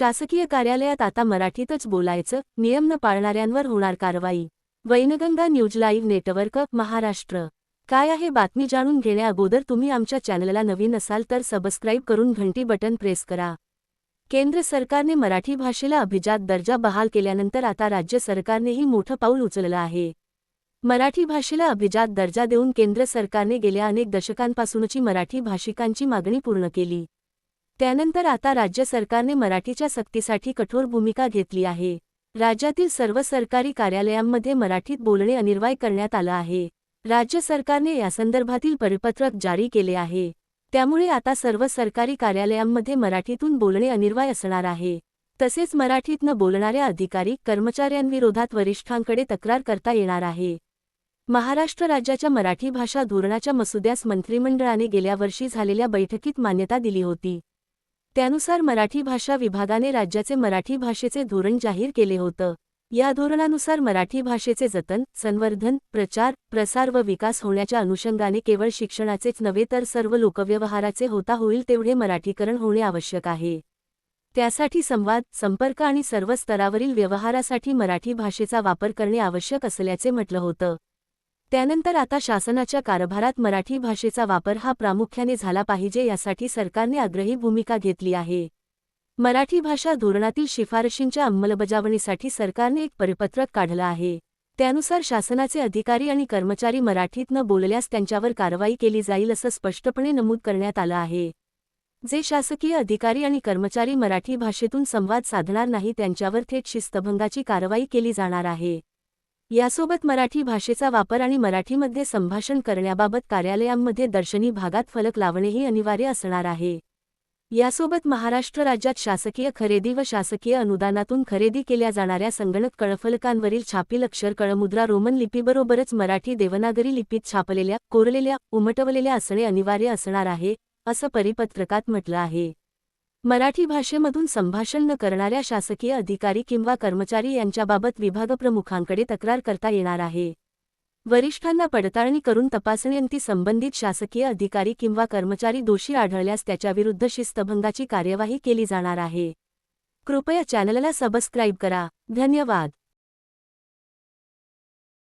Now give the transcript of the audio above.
शासकीय कार्यालयात आता मराठीतच बोलायचं नियम न पाळणाऱ्यांवर होणार कारवाई. Wainganga news live network Maharashtra. काय आहे बातमी जाणून घेण्या अगोदर तुम्ही आमच्या चॅनलला नवीन असाल तर सबस्क्राईब करून घंटी बटन प्रेस करा. केंद्र सरकारने मराठी भाषेला अभिजात दर्जा बहाल केल्यानंतर आता राज्य सरकारनेही मोठं पाऊल उचललं आहे. मराठी भाषेला अभिजात दर्जा देऊन केंद्र सरकारने गेल्या अनेक दशकांपासूनची मराठी भाषिकांची मागणी पूर्ण केली. त्यानंतर आता राज्य सरकारने मराठीच्या सक्तीसाठी कठोर भूमिका घेतली आहे. राज्यातील सर्व सरकारी कार्यालयांमध्ये मराठीत बोलणे अनिर्वाय करण्यात आलं आहे. राज्य सरकारने यासंदर्भातील परिपत्रक जारी केले आहे. त्यामुळे आता सर्व सरकारी कार्यालयांमध्ये मराठीतून बोलणे अनिर्वाय असणार आहे. तसेच मराठीत न बोलणाऱ्या अधिकारी कर्मचाऱ्यांविरोधात वरिष्ठांकडे तक्रार करता येणार आहे. महाराष्ट्र राज्याच्या मराठी भाषा धोरणाच्या मसुद्यास मंत्रिमंडळाने गेल्या वर्षी झालेल्या बैठकीत मान्यता दिली होती. त्यानुसार मराठी भाषा विभागाने राज्याचे मराठी भाषेचे धोरण जाहीर केले होतं. या धोरणानुसार मराठी भाषेचे जतन संवर्धन प्रचार प्रसार व विकास होण्याच्या अनुषंगाने केवळ शिक्षणाचेच नव्हे तर सर्व लोकव्यवहाराचे होता होईल तेवढे मराठीकरण होणे आवश्यक आहे. त्यासाठी संवाद संपर्क आणि सर्व स्तरावरील व्यवहारासाठी मराठी भाषेचा वापर करणे आवश्यक असल्याचे म्हटलं होतं. त्यानंतर आता शासनाच्या कारभारात मराठी भाषेचा वापर हा प्रामुख्याने झाला पाहिजे यासाठी सरकारने आग्रही भूमिका घेतली आहे. मराठी भाषा धोरणातील शिफारशींच्या अंमलबजावणीसाठी सरकारने एक परिपत्रक काढलं आहे. त्यानुसार शासनाचे अधिकारी आणि कर्मचारी मराठीत न बोलल्यास त्यांच्यावर कारवाई केली जाईल असं स्पष्टपणे नमूद करण्यात आलं आहे. जे शासकीय अधिकारी आणि कर्मचारी मराठी भाषेतून संवाद साधणार नाही त्यांच्यावर थेट शिस्तभंगाची कारवाई केली जाणार आहे. यासोबत मराठी भाषेचा वापर आणि मराठीमध्ये संभाषण करण्याबाबत कार्यालयांमध्ये दर्शनी भागात फलक लावणेही अनिवार्य असणार आहे. यासोबत महाराष्ट्र राज्यात शासकीय खरेदी व शासकीय अनुदानातून खरेदी केल्या जाणाऱ्या संगणक कळफलकांवरील छापील अक्षर कळमुद्रा रोमन लिपीबरोबरच मराठी देवनागरी लिपीत छापलेल्या कोरलेल्या उमटवलेल्या असणे अनिवार्य असणार आहे असं परिपत्रकात म्हटलं आहे. मराठी भाषेमधून संभाषण न करणाऱ्या शासकीय अधिकारी किंवा कर्मचारी यांच्याबाबत विभागप्रमुखांकडे तक्रार करता येणार आहे. वरिष्ठांना पडताळणी करून तपासण्यांती संबंधित शासकीय अधिकारी किंवा कर्मचारी दोषी आढळल्यास त्याच्याविरुद्ध शिस्तभंगाची कार्यवाही केली जाणार आहे. कृपया चॅनलला सबस्क्राईब करा. धन्यवाद.